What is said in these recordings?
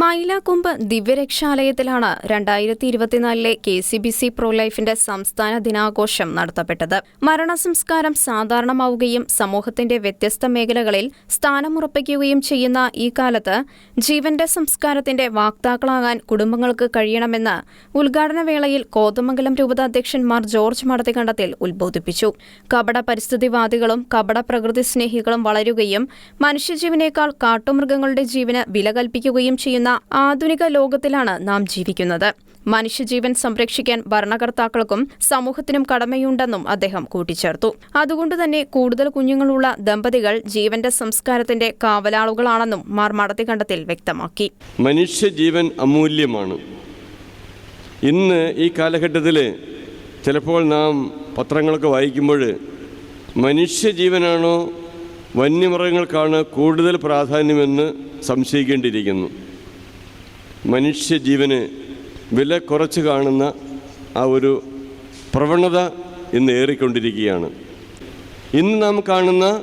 മൈലാക്കുമ്പ് ദിവ്യരക്ഷാലയത്തിലാണ് രണ്ടായിരത്തി ഇരുപത്തിനാലിലെ കെ സി ബി സി പ്രോലൈഫിന്റെ സംസ്ഥാന ദിനാഘോഷം നടത്തപ്പെട്ടത്. മരണസംസ്കാരം സാധാരണമാവുകയും സമൂഹത്തിന്റെ വ്യത്യസ്ത മേഖലകളിൽ സ്ഥാനമുറപ്പിക്കുകയും ചെയ്യുന്ന ഈ കാലത്ത് ജീവന്റെ സംസ്കാരത്തിന്റെ വാക്താക്കളാകാൻ കുടുംബങ്ങൾക്ക് കഴിയണമെന്ന് ഉദ്ഘാടന വേളയിൽ കോതമംഗലം രൂപതാധ്യക്ഷൻ മാർ ജോർജ് മടത്തിക്കണ്ടത്തിൽ ഉദ്ബോധിപ്പിച്ചു കപട പരിസ്ഥിതിവാദികളും കപട പ്രകൃതി സ്നേഹികളും വളരുകയും മനുഷ്യജീവനേക്കാൾ കാട്ടുമൃഗങ്ങളുടെ ജീവന് വില കൽപ്പിക്കുകയും ചെയ്യുന്ന ആധുനിക ലോകത്തിലാണ് നാം ജീവിക്കുന്നത്. മനുഷ്യജീവൻ സംരക്ഷിക്കാൻ ഭരണകർത്താക്കൾക്കും സമൂഹത്തിനും കടമയുണ്ടെന്നും അദ്ദേഹം കൂട്ടിച്ചേർത്തു. അതുകൊണ്ടുതന്നെ കൂടുതൽ കുഞ്ഞുങ്ങളുള്ള ദമ്പതികൾ ജീവന്റെ സംസ്കാരത്തിന്റെ കാവലാളുകളാണെന്നും മാർ മടത്തിക്കണ്ടത്തിൽ വ്യക്തമാക്കി. മനുഷ്യജീവൻ അമൂല്യമാണ്. ഇന്ന് ഈ കാലഘട്ടത്തിൽ ചിലപ്പോൾ നാം പത്രങ്ങളൊക്കെ വായിക്കുമ്പോൾ മനുഷ്യജീവനാണോ വന്യമൃഗങ്ങൾക്കാണ് കൂടുതൽ പ്രാധാന്യമെന്ന് സംശയിക്കേണ്ടിയിരിക്കുന്നു. മനുഷ്യജീവന് വില കുറച്ച് കാണുന്ന ആ ഒരു പ്രവണത ഇന്ന് ഏറിക്കൊണ്ടിരിക്കുകയാണ്. ഇന്ന് നാം കാണുന്ന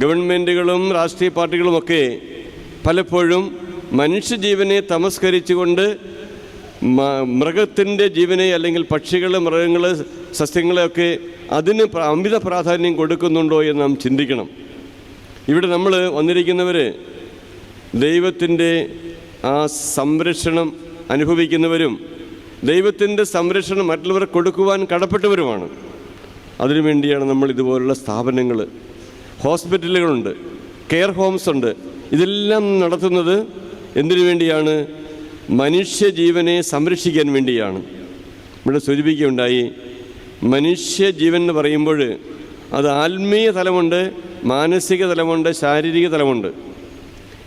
ഗവൺമെന്റുകളും രാഷ്ട്രീയ പാർട്ടികളുമൊക്കെ പലപ്പോഴും മനുഷ്യജീവനെ തമസ്കരിച്ചുകൊണ്ട് മൃഗത്തിന്റെ ജീവനെ അല്ലെങ്കിൽ പക്ഷികൾ മൃഗങ്ങൾ സസ്യങ്ങളെയൊക്കെ അതിന് അമിത പ്രാധാന്യം കൊടുക്കുന്നുണ്ടോ എന്ന് നാം ചിന്തിക്കണം. ഇവിടെ നമ്മൾ വന്നിരിക്കുന്നവർ ദൈവത്തിന്റെ ആ സംരക്ഷണം അനുഭവിക്കുന്നവരും ദൈവത്തിന്റെ സംരക്ഷണം മറ്റുള്ളവർ കൊടുക്കുവാൻ കടപ്പെട്ടവരുമാണ്. അതിനുവേണ്ടിയാണ് നമ്മൾ ഇതുപോലുള്ള സ്ഥാപനങ്ങൾ ഹോസ്പിറ്റലുകളുണ്ട് കെയർ ഹോംസ് ഉണ്ട്. ഇതെല്ലാം നടത്തുന്നത് എന്തിനു വേണ്ടിയാണ്? മനുഷ്യജീവനെ സംരക്ഷിക്കാൻ വേണ്ടിയാണ്. ഇവിടെ സൂചിപ്പിക്കുകയുണ്ടായി മനുഷ്യജീവൻ എന്ന് പറയുമ്പോൾ അത് ആത്മീയ തലമുണ്ട് മാനസിക തലമുണ്ട് ശാരീരിക തലമുണ്ട്.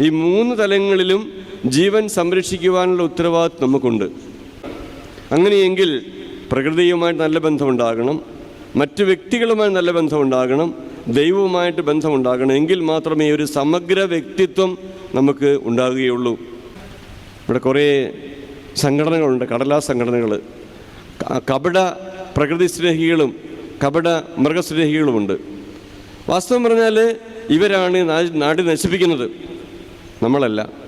ഈ മൂന്ന് തലങ്ങളിലും ജീവൻ സംരക്ഷിക്കുവാനുള്ള ഉത്തരവാദിത്വം നമുക്കുണ്ട്. അങ്ങനെയെങ്കിൽ പ്രകൃതിയുമായിട്ട് നല്ല ബന്ധമുണ്ടാകണം മറ്റ് വ്യക്തികളുമായി നല്ല ബന്ധമുണ്ടാകണം ദൈവവുമായിട്ട് ബന്ധമുണ്ടാകണം എങ്കിൽ മാത്രമേ ഒരു സമഗ്ര വ്യക്തിത്വം നമുക്ക് ഉണ്ടാകുകയുള്ളൂ. ഇവിടെ കുറേ സംഘടനകളുണ്ട് കടലാ സംഘടനകൾ. കപട പ്രകൃതി സ്നേഹികളും കപട മൃഗസ്നേഹികളുമുണ്ട്. വാസ്തവം പറഞ്ഞാൽ ഇവരാണ് നാട് നശിപ്പിക്കുന്നത്. നമ്മളല്ല.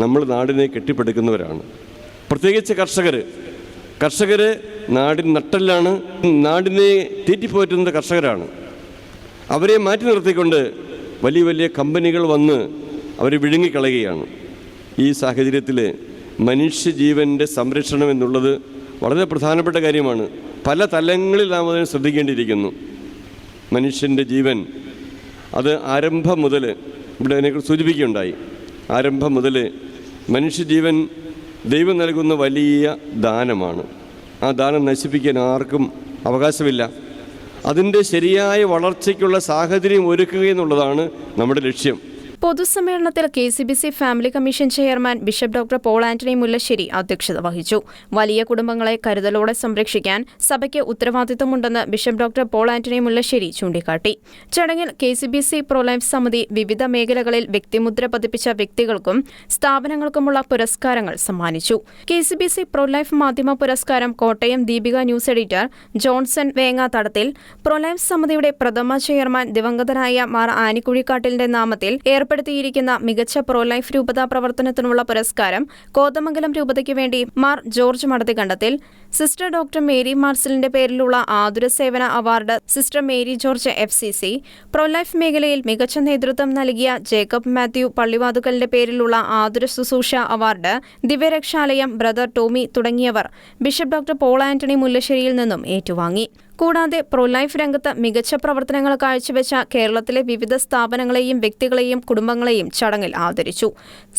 നമ്മൾ നാടിനെ കെട്ടിപ്പടുക്കുന്നവരാണ്. പ്രത്യേകിച്ച് കർഷകർ. കർഷകർ നാടിൻ നട്ടെല്ലാണ് നാടിനെ തീറ്റിപ്പോറ്റുന്നത് കർഷകരാണ്. അവരെ മാറ്റി നിർത്തിക്കൊണ്ട് വലിയ വലിയ കമ്പനികൾ വന്ന് അവരെ വിഴുങ്ങിക്കളയുകയാണ്. ഈ സാഹചര്യത്തിൽ മനുഷ്യജീവന്റെ സംരക്ഷണം എന്നുള്ളത് വളരെ പ്രധാനപ്പെട്ട കാര്യമാണ്. പല തലങ്ങളിൽ നാം അതിനെ ശ്രദ്ധിക്കേണ്ടിയിരിക്കുന്നു. മനുഷ്യന്റെ ജീവൻ അത് ആരംഭം മുതൽ ഇവിടെ അതിനെക്കുറിച്ച് സൂചിപ്പിക്കുകയുണ്ടായി. ആരംഭം മുതൽ മനുഷ്യജീവൻ ദൈവം നൽകുന്ന വലിയ ദാനമാണ്. ആ ദാനം നശിപ്പിക്കാൻ ആർക്കും അവകാശമില്ല. അതിന്റെ ശരിയായ വളർച്ചയ്ക്കുള്ള സാഹചര്യം ഒരുക്കുക എന്നുള്ളതാണ് നമ്മുടെ ലക്ഷ്യം. പൊതുസമ്മേളനത്തിൽ K C B C family commission chairman bishop doctor Paul Antony Mullassery അധ്യക്ഷത വഹിച്ചു. വലിയ കുടുംബങ്ങളെ കരുതലോടെ സംരക്ഷിക്കാൻ സഭയ്ക്ക് ഉത്തരവാദിത്തമുണ്ടെന്ന് bishop doctor Paul Antony Mullassery ചൂണ്ടിക്കാട്ടി. ചടങ്ങിൽ K C B C prolife സമിതി വിവിധ മേഖലകളിൽ വ്യക്തിമുദ്ര പതിപ്പിച്ച വ്യക്തികൾക്കും സ്ഥാപനങ്ങൾക്കുമുള്ള പുരസ്കാരങ്ങൾ സമ്മാനിച്ചു. K C B C prolife മാധ്യമ പുരസ്കാരം Kottayam Deepika news editor Johnson Vengathadathil prolife സമിതിയുടെ പ്രഥമ ചെയർമാൻ ദിവംഗതനായ മാർ ആനിക്കുഴിക്കാട്ടിലിന്റെ നാമത്തിൽ ഏർപ്പെടുത്തിയിരിക്കുന്ന മികച്ച പ്രോലൈഫ് രൂപതാ പ്രവർത്തനത്തിനുള്ള പുരസ്കാരം കോതമംഗലം രൂപതയ്ക്ക് വേണ്ടി Mar George Madathikandathil sister doctor Mary മാർസലിന്റെ പേരിലുള്ള ആതുര സേവന award sister Mary George F C C. Prolife മേഖലയിൽ മികച്ച നേതൃത്വം നൽകിയ ജേക്കബ് മാത്യു പള്ളിവാതുക്കലിന്റെ പേരിലുള്ള ആതുര ശുശ്രൂഷ അവാർഡ് ദിവ്യരക്ഷാലയം ബ്രദർ ടോമി തുടങ്ങിയവർ. ബിഷപ്പ് ഡോക്ടർ പോൾ ആന്റണി മുല്ലശ്ശേരിയിൽ നിന്നും ഏറ്റുവാങ്ങി. കൂടാതെ പ്രൊലൈഫ് രംഗത്ത് മികച്ച പ്രവർത്തനങ്ങൾ കാഴ്ചവെച്ച കേരളത്തിലെ വിവിധ സ്ഥാപനങ്ങളെയും വ്യക്തികളെയും കുടുംബങ്ങളെയും ചടങ്ങിൽ ആദരിച്ചു.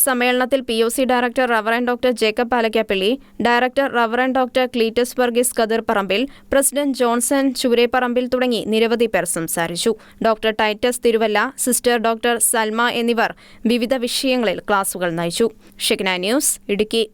സമ്മേളനത്തിൽ P O C director reverend doctor Jacob Palakkappilly director reverend doctor Cletus Varghese Kathirparambil president Johnson Choorapparambil തുടങ്ങി നിരവധി പേർ സംസാരിച്ചു. Doctor Titus Thiruvalla sister doctor Salma എന്നിവർ വിവിധ വിഷയങ്ങളിൽ ക്ലാസുകൾ നയിച്ചു. ഷിഗ്ന ന്യൂസ് ഇടുക്കി.